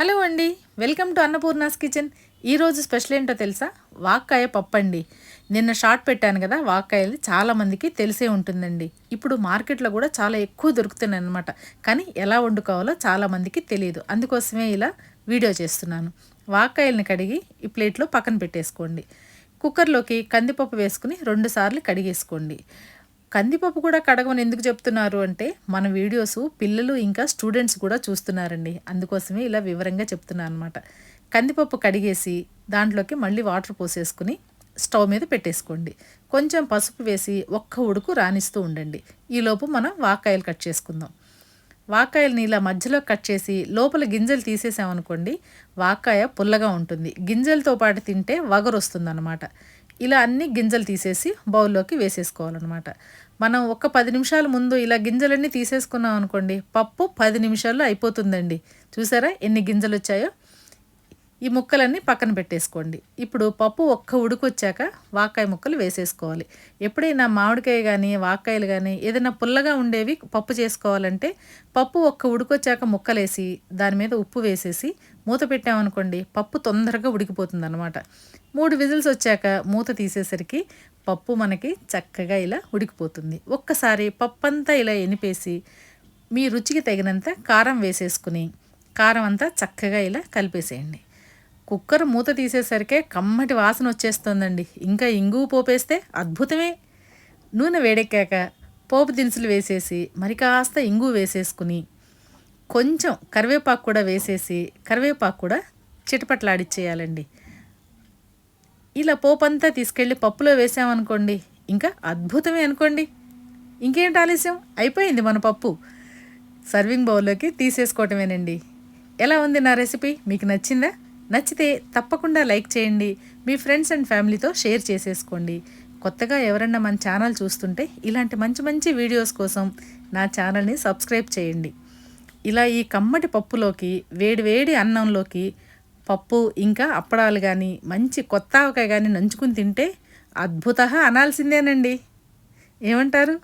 Hello అండి welcome to Annapurna's kitchen. ఈరోజు special ఏంటో తెలుసా? వాక్కాయ పప్పు అండి నిన్న షార్ట్ పెట్టాను కదా వాక్కాయలు చాలామందికి తెలిసే ఉంటుందండి. ఇప్పుడు మార్కెట్లో కూడా చాలా ఎక్కువ దొరుకుతున్నాయి అనమాట కానీ ఎలా వండుకోవాలో చాలామందికి తెలియదు. అందుకోసమే ఇలా వీడియో చేస్తున్నాను. వాక్కాయల్ని కడిగి ఈ ప్లేట్లో పక్కన పెట్టేసుకోండి. కుక్కర్లోకి కందిపప్పు వేసుకుని రెండుసార్లు కడిగేసుకోండి. కందిపప్పు కూడా కడగమని ఎందుకు చెప్తున్నారు అంటే మన వీడియోస్ పిల్లలు ఇంకా స్టూడెంట్స్ కూడా చూస్తున్నారండి. అందుకోసమే ఇలా వివరంగా చెప్తున్నాను అనమాట కందిపప్పు కడిగేసి దాంట్లోకి మళ్ళీ వాటర్ పోసేసుకుని స్టవ్ మీద పెట్టేసుకోండి. కొంచెం పసుపు వేసి ఒక్క ఉడుకు రాణిస్తూ ఉండండి. ఈలోపు మనం వాకాయలు కట్ చేసుకుందాం. వాకాయల్ని ఇలా మధ్యలో కట్ చేసి లోపల గింజలు తీసేసామనుకోండి వాకాయ పుల్లగా ఉంటుంది. గింజలతో పాటు తింటే వగరు వస్తుందన్నమాట ఇలా అన్ని గింజలు తీసేసి బౌల్లోకి వేసేసుకోవాలన్నమాట. మనం ఒక పది నిమిషాల ముందు ఇలా గింజలన్నీ తీసేసుకున్నాం అనుకోండి పప్పు పది నిమిషాల్లో అయిపోతుందండి. చూసారా ఎన్ని గింజలు వచ్చాయో? ఈ ముక్కలన్నీ పక్కన పెట్టేసుకోండి. ఇప్పుడు పప్పు ఒక్క ఉడుకొచ్చాక వాకాయ ముక్కలు వేసేసుకోవాలి. ఎప్పుడైనా మామిడికాయ కానీ వాకాయలు కానీ ఏదైనా పుల్లగా ఉండేవి పప్పు చేసుకోవాలంటే పప్పు ఒక్క ఉడుకొచ్చాక ముక్కలేసి దాని మీద ఉప్పు వేసేసి మూత పెట్టామనుకోండి పప్పు తొందరగా ఉడికిపోతుంది అనమాట మూడు విజిల్స్ వచ్చాక మూత తీసేసరికి పప్పు మనకి చక్కగా ఇలా ఉడికిపోతుంది. ఒక్కసారి పప్పు అంతా ఇలా ఎనిపేసి మీ రుచికి తగినంత కారం వేసేసుకుని కారం అంతా చక్కగా ఇలా కలిపేసేయండి. కుక్కర్ మూత తీసేసరికే కమ్మటి వాసన వచ్చేస్తుందండి. ఇంకా ఇంగువ పోపేస్తే అద్భుతమే. నూనె వేడెక్కాక పోపు దినుసులు వేసేసి మరి కాస్త ఇంగు వేసేసుకుని కొంచెం కరివేపాకు కూడా వేసేసి కరివేపాకు కూడా చిటపట్లాడిచ్చేయాలండి. ఇలా పోపంతా తీసుకెళ్ళి పప్పులో వేసామనుకోండి ఇంకా అద్భుతమే అనుకోండి. ఇంకేంటి ఆలస్యం? అయిపోయింది మన పప్పు. సర్వింగ్ బౌల్లోకి తీసేసుకోవటమేనండి. ఎలా ఉంది నా రెసిపీ? మీకు నచ్చిందా? నచ్చితే తప్పకుండా లైక్ చేయండి. మీ ఫ్రెండ్స్ అండ్ ఫ్యామిలీతో షేర్ చేసేసుకోండి. కొత్తగా ఎవరన్నా మన ఛానల్ చూస్తుంటే ఇలాంటి మంచి మంచి వీడియోస్ కోసం నా ఛానల్ని సబ్స్క్రైబ్ చేయండి. ఇలా ఈ కమ్మటి పప్పులోకి వేడి వేడి అన్నంలోకి పప్పు ఇంకా అప్పడాలు కానీ మంచి కొత్త ఆవకాయ కానీ నంచుకుని తింటే అద్భుత అనాల్సిందేనండి. ఏమంటారు?